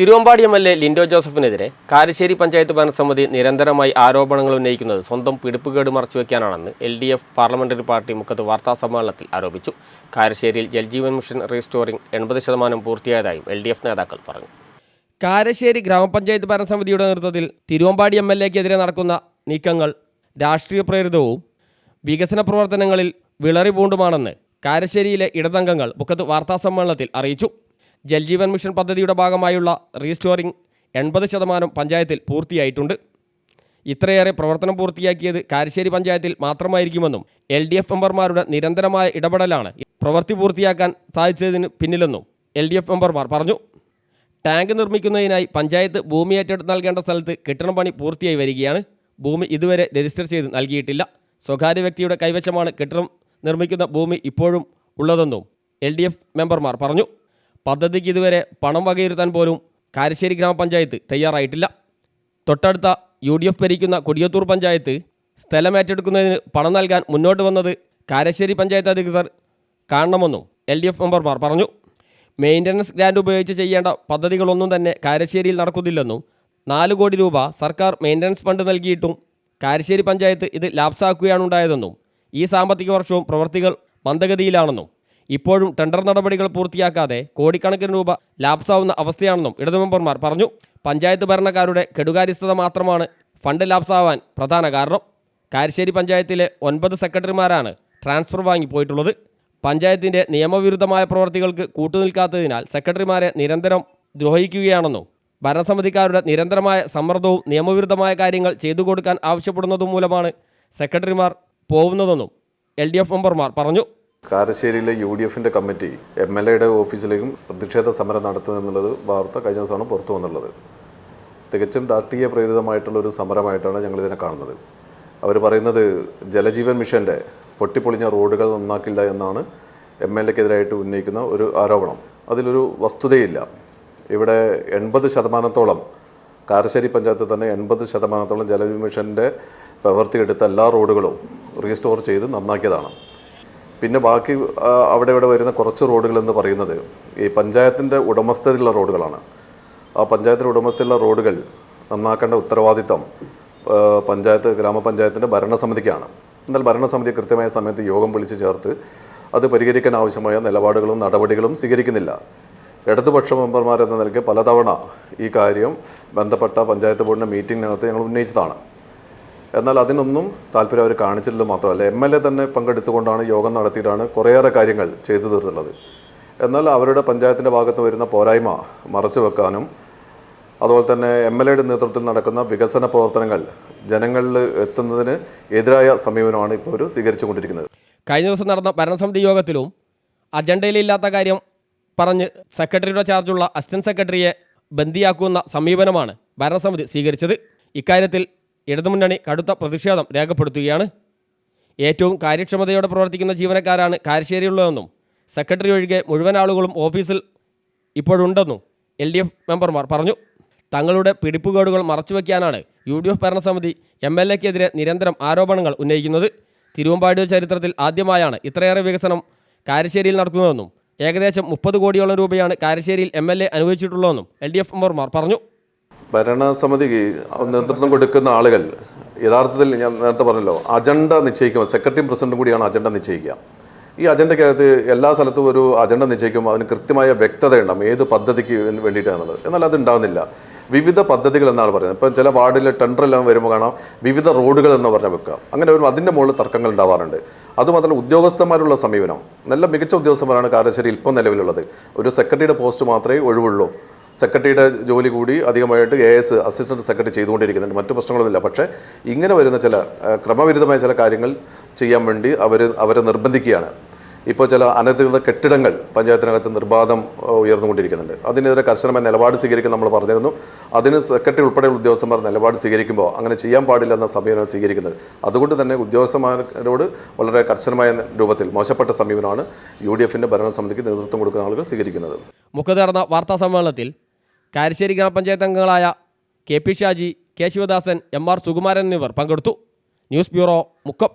Thiruvambady M L A Linto ജോസഫിനെതിരെ Karassery panchayat ഭരണസമിതി നിരന്തരമായി ആരോപണങ്ങൾ ഉന്നയിക്കുന്നത് സ്വന്തം പിടിപ്പുകേട് മറച്ചുവെക്കാനാണെന്ന് L D F parliamentary party മുഖത്ത് വാർത്താ സമ്മേളനത്തിൽ ആരോപിച്ചു. കാരശ്ശേരിയിൽ ജൽജീവൻ മിഷൻ റീസ്റ്റോറിംഗ് എൺപത് ശതമാനം പൂർത്തിയായതായും എൽ ഡി എഫ് നേതാക്കൾ പറഞ്ഞു. കാരശ്ശേരി ഗ്രാമപഞ്ചായത്ത് ഭരണസമിതിയുടെ നേതൃത്വത്തിൽ തിരുവമ്പാടി എം എൽ എക്കെതിരെ നടക്കുന്ന നീക്കങ്ങൾ രാഷ്ട്രീയ പ്രേരിതവും വികസന പ്രവർത്തനങ്ങളിൽ വിളറി പൂണ്ടുമാണെന്ന് കാരശ്ശേരിയിലെ ഇടതംഗങ്ങൾ മുഖത്ത് വാർത്താസമ്മേളനത്തിൽ അറിയിച്ചു. ജൽജീവൻ മിഷൻ പദ്ധതിയുടെ ഭാഗമായുള്ള റീസ്റ്റോറിംഗ് എൺപത് ശതമാനം പഞ്ചായത്തിൽ പൂർത്തിയായിട്ടുണ്ട്. ഇത്രയേറെ പ്രവർത്തനം പൂർത്തിയാക്കിയത് കാരശ്ശേരി പഞ്ചായത്തിൽ മാത്രമായിരിക്കുമെന്നും എൽ ഡി എഫ് മെമ്പർമാരുടെ നിരന്തരമായ ഇടപെടലാണ് പ്രവൃത്തി പൂർത്തിയാക്കാൻ സാധിച്ചതിന് പിന്നിലെന്നും എൽ ഡി എഫ് മെമ്പർമാർ പറഞ്ഞു. ടാങ്ക് നിർമ്മിക്കുന്നതിനായി പഞ്ചായത്ത് ഭൂമി ഏറ്റെടുത്ത് നൽകേണ്ട സ്ഥലത്ത് കെട്ടിടം പണി പൂർത്തിയായി വരികയാണ്. ഭൂമി ഇതുവരെ രജിസ്റ്റർ ചെയ്ത് നൽകിയിട്ടില്ല. സ്വകാര്യ വ്യക്തിയുടെ കൈവശമാണ് കെട്ടിടം നിർമ്മിക്കുന്ന ഭൂമി ഇപ്പോഴും ഉള്ളതെന്നും എൽ മെമ്പർമാർ പറഞ്ഞു. പദ്ധതിക്ക് ഇതുവരെ പണം വകയിരുത്താൻ പോലും കാരശ്ശേരി ഗ്രാമപഞ്ചായത്ത് തയ്യാറായിട്ടില്ല. തൊട്ടടുത്ത യു ഡി എഫ് ഭരിക്കുന്ന കൊടിയത്തൂർ പഞ്ചായത്ത് സ്ഥലം ഏറ്റെടുക്കുന്നതിന് പണം നൽകാൻ മുന്നോട്ട് വന്നത് കാരശ്ശേരി പഞ്ചായത്ത് അധികൃതർ കാണണമെന്നും എൽ ഡി എഫ് മെമ്പർമാർ പറഞ്ഞു. മെയിന്റനൻസ് ഗ്രാൻഡ് ഉപയോഗിച്ച് ചെയ്യേണ്ട പദ്ധതികളൊന്നും തന്നെ കാരശ്ശേരിയിൽ നടക്കുന്നില്ലെന്നും നാല് കോടി രൂപ സർക്കാർ മെയിന്റനൻസ് ഫണ്ട് നൽകിയിട്ടും കാരശ്ശേരി പഞ്ചായത്ത് ഇത് ലാപ്സാക്കുകയാണുണ്ടായതെന്നും ഈ സാമ്പത്തിക വർഷവും പ്രവൃത്തികൾ മന്ദഗതിയിലാണെന്നും ഇപ്പോഴും ടെൻഡർ നടപടികൾ പൂർത്തിയാക്കാതെ കോടിക്കണക്കിന് രൂപ ലാപ്സാവുന്ന അവസ്ഥയാണെന്നും ഇടതുമെമ്പർമാർ പറഞ്ഞു. പഞ്ചായത്ത് ഭരണക്കാരുടെ കെടുകാര്യസ്ഥത മാത്രമാണ് ഫണ്ട് ലാപ്സാവാൻ പ്രധാന കാരണം. കാരശ്ശേരി പഞ്ചായത്തിലെ ഒൻപത് സെക്രട്ടറിമാരാണ് ട്രാൻസ്ഫർ വാങ്ങിപ്പോയിട്ടുള്ളത് പഞ്ചായത്തിന്റെ നിയമവിരുദ്ധമായ പ്രവർത്തികൾക്ക് കൂട്ടുനിൽക്കാത്തതിനാൽ സെക്രട്ടറിമാരെ നിരന്തരം ദ്രോഹിക്കുകയാണെന്നും ഭരണസമിതിക്കാരുടെ നിരന്തരമായ സമ്മർദ്ദവും നിയമവിരുദ്ധമായ കാര്യങ്ങൾ ചെയ്തു കൊടുക്കാൻ ആവശ്യപ്പെടുന്നതും മൂലമാണ് സെക്രട്ടറിമാർ പോകുന്നതെന്നും എൽ ഡി എഫ് മെമ്പർമാർ പറഞ്ഞു. കാരശ്ശേരിയിലെ യു ഡി എഫിന്റെ കമ്മിറ്റി എം എൽ എയുടെ ഓഫീസിലേക്കും പ്രതിഷേധ സമരം നടത്തുമെന്നുള്ളത് വാർത്ത കഴിഞ്ഞ ദിവസമാണ് പുറത്തു വന്നുള്ളത്. തികച്ചും രാഷ്ട്രീയ പ്രേരിതമായിട്ടുള്ള ഒരു സമരമായിട്ടാണ് ഞങ്ങളിതിനെ കാണുന്നത്. അവർ പറയുന്നത് ജലജീവൻ മിഷന്റെ പൊട്ടിപ്പൊളിഞ്ഞ റോഡുകൾ നന്നാക്കില്ല എന്നാണ് എം എൽ എക്കെതിരായിട്ട് ഉന്നയിക്കുന്ന ഒരു ആരോപണം. അതിലൊരു വസ്തുതയില്ല. ഇവിടെ എൺപത് ശതമാനത്തോളം കാരശ്ശേരി പഞ്ചായത്തിൽ തന്നെ എൺപത് ശതമാനത്തോളം ജലജീവൻ മിഷന്റെ പ്രവൃത്തിയെടുത്ത എല്ലാ റോഡുകളും റീസ്റ്റോർ ചെയ്ത് നന്നാക്കിയതാണ്. പിന്നെ ബാക്കി അവിടെ ഇവിടെ വരുന്ന കുറച്ച് റോഡുകൾ എന്ന് പറയുന്നത് ഈ പഞ്ചായത്തിന്റെ ഉടമസ്ഥതയിലുള്ള റോഡുകളാണ്. ആ പഞ്ചായത്തിന്റെ ഉടമസ്ഥതയിലുള്ള റോഡുകൾ നന്നാക്കേണ്ട ഉത്തരവാദിത്തം പഞ്ചായത്ത് ഗ്രാമപഞ്ചായത്തിന്റെ ഭരണസമിതിക്കാണ്. എന്നാൽ ഭരണസമിതി കൃത്യമായ സമയത്ത് യോഗം വിളിച്ച് ചേർത്ത് അത് പരിഹരിക്കാൻ ആവശ്യമായ നിലപാടുകളും നടപടികളും സ്വീകരിക്കുന്നില്ല. ഇടതുപക്ഷ മെമ്പർമാരെന്ന നിലയ്ക്ക് പലതവണ ഈ കാര്യം ബന്ധപ്പെട്ട പഞ്ചായത്ത് ബോർഡിന്റെ മീറ്റിങ്ങിനകത്ത് ഞങ്ങൾ ഉന്നയിച്ചതാണ്. എന്നാൽ അതിനൊന്നും താല്പര്യം അവർ കാണിച്ചിട്ടില്ല മാത്രമല്ല. എം എൽ എ തന്നെ പങ്കെടുത്തുകൊണ്ടാണ് യോഗം നടത്തിയിട്ടാണ് കുറേയേറെ കാര്യങ്ങൾ ചെയ്തു തീർത്തുള്ളത്. എന്നാൽ അവരുടെ പഞ്ചായത്തിന്റെ ഭാഗത്ത് വരുന്ന പോരായ്മ മറച്ചു വെക്കാനും അതുപോലെ തന്നെ എം എൽ എയുടെ നേതൃത്വത്തിൽ നടക്കുന്ന വികസന പ്രവർത്തനങ്ങൾ ജനങ്ങളിൽ എത്തുന്നതിന് എതിരായ സമീപനമാണ് ഇപ്പോൾ ഒരു സ്വീകരിച്ചുകൊണ്ടിരിക്കുന്നത്. കഴിഞ്ഞ ദിവസം നടന്ന ഭരണസമിതി യോഗത്തിലും അജണ്ടയിലില്ലാത്ത കാര്യം പറഞ്ഞ് സെക്രട്ടറിയുടെ ചാർജുള്ള അസിസ്റ്റന്റ് സെക്രട്ടറിയെ ബന്ദിയാക്കുന്ന സമീപനമാണ് ഭരണസമിതി സ്വീകരിച്ചത്. ഇക്കാര്യത്തിൽ ഇടതുമുന്നണി കടുത്ത പ്രതിഷേധം രേഖപ്പെടുത്തുകയാണ്. ഏറ്റവും കാര്യക്ഷമതയോടെ പ്രവർത്തിക്കുന്ന ജീവനക്കാരാണ് കാരശ്ശേരിയുള്ളതെന്നും സെക്രട്ടറി ഒഴികെ മുഴുവൻ ആളുകളും ഓഫീസിൽ ഇപ്പോഴുണ്ടെന്നും എൽ ഡി എഫ് മെമ്പർമാർ പറഞ്ഞു. തങ്ങളുടെ പിടിപ്പുകേടുകൾ മറച്ചുവെക്കാനാണ് യു ഡി എഫ് ഭരണസമിതി എം എൽ എക്കെതിരെ നിരന്തരം ആരോപണങ്ങൾ ഉന്നയിക്കുന്നത്. തിരുവമ്പാടി ചരിത്രത്തിൽ ആദ്യമായാണ് ഇത്രയേറെ വികസനം കാരശ്ശേരിയിൽ നടക്കുന്നതെന്നും ഏകദേശം മുപ്പത് കോടിയോളം രൂപയാണ് കാരശ്ശേരിയിൽ എം എൽ എ അനുവദിച്ചിട്ടുള്ളതെന്നും എൽ ഡി എഫ് മെമ്പർമാർ പറഞ്ഞു. ഭരണസമിതിക്ക് നേതൃത്വം കൊടുക്കുന്ന ആളുകൾ യഥാർത്ഥത്തിൽ ഞാൻ നേരത്തെ പറഞ്ഞല്ലോ അജണ്ട നിശ്ചയിക്കുമ്പോൾ സെക്രട്ടറിയും പ്രസിഡന്റും കൂടിയാണ് അജണ്ട നിശ്ചയിക്കുക. ഈ അജണ്ടയ്ക്കകത്ത് എല്ലാ സ്ഥലത്തും ഒരു അജണ്ട നിശ്ചയിക്കുമ്പോൾ അതിന് കൃത്യമായ വ്യക്തത ഉണ്ടാകും ഏത് പദ്ധതിക്ക് വേണ്ടിയിട്ടാണെന്നുള്ളത്. എന്നാൽ അത് ഉണ്ടാകുന്നില്ല വിവിധ പദ്ധതികൾ എന്നാണ് പറയുന്നത്. ഇപ്പം ചില വാർഡിൽ ടെൻഡറെല്ലാം വരുമ്പോൾ കാണാം വിവിധ റോഡുകൾ എന്ന് പറഞ്ഞാൽ വെക്കുക. അങ്ങനെ വരുമ്പോൾ അതിന്റെ മുകളിൽ തർക്കങ്ങൾ ഉണ്ടാവാറുണ്ട്. അതുമാത്രമല്ല ഉദ്യോഗസ്ഥന്മാരുള്ള സമീപനം. നല്ല മികച്ച ഉദ്യോഗസ്ഥന്മാരാണ് കാരശ്ശേരി ഇപ്പം നിലവിലുള്ളത്. ഒരു സെക്രട്ടറിയുടെ പോസ്റ്റ് മാത്രമേ ഒഴിവുള്ളൂ. സെക്രട്ടറിയുടെ ജോലി കൂടി അധികമായിട്ട് എ എസ് അസിസ്റ്റന്റ് സെക്രട്ടറി ചെയ്തുകൊണ്ടിരിക്കുന്നുണ്ട്. മറ്റു പ്രശ്നങ്ങളൊന്നുമില്ല. പക്ഷേ ഇങ്ങനെ വരുന്ന ചില ക്രമവിരുദ്ധമായ ചില കാര്യങ്ങൾ ചെയ്യാൻ വേണ്ടി അവർ അവരെ നിർബന്ധിക്കുകയാണ്. ഇപ്പോൾ ചില അനധികൃത കെട്ടിടങ്ങൾ പഞ്ചായത്തിനകത്ത് നിർബാധം ഉയർന്നുകൊണ്ടിരിക്കുന്നുണ്ട്. അതിനെതിരെ കർശനമായ നിലപാട് സ്വീകരിക്കാൻ നമ്മൾ പറഞ്ഞിരുന്നു. അതിന് സെക്രട്ടറി ഉൾപ്പെടെയുള്ള ഉദ്യോഗസ്ഥന്മാർ നിലപാട് സ്വീകരിക്കുമ്പോൾ അങ്ങനെ ചെയ്യാൻ പാടില്ല എന്ന സമീപനം സ്വീകരിക്കുന്നത്. അതുകൊണ്ട് തന്നെ ഉദ്യോഗസ്ഥന്മാരോട് വളരെ കർശനമായ രൂപത്തിൽ മോശപ്പെട്ട സമീപനമാണ് യു ഡി എഫിന്റെ ഭരണസമിതിക്ക് നേതൃത്വം കൊടുക്കുന്ന ആളുകൾ സ്വീകരിക്കുന്നത്. മുഖത്ത് നടന്ന വാർത്താ സമ്മേളനത്തിൽ കാരശ്ശേരി ഗ്രാമപഞ്ചായത്ത് അംഗങ്ങളായ K P Shaji K Sivadasan M R Sukumaran എന്നിവർ പങ്കെടുത്തു. News bureau Mukkam.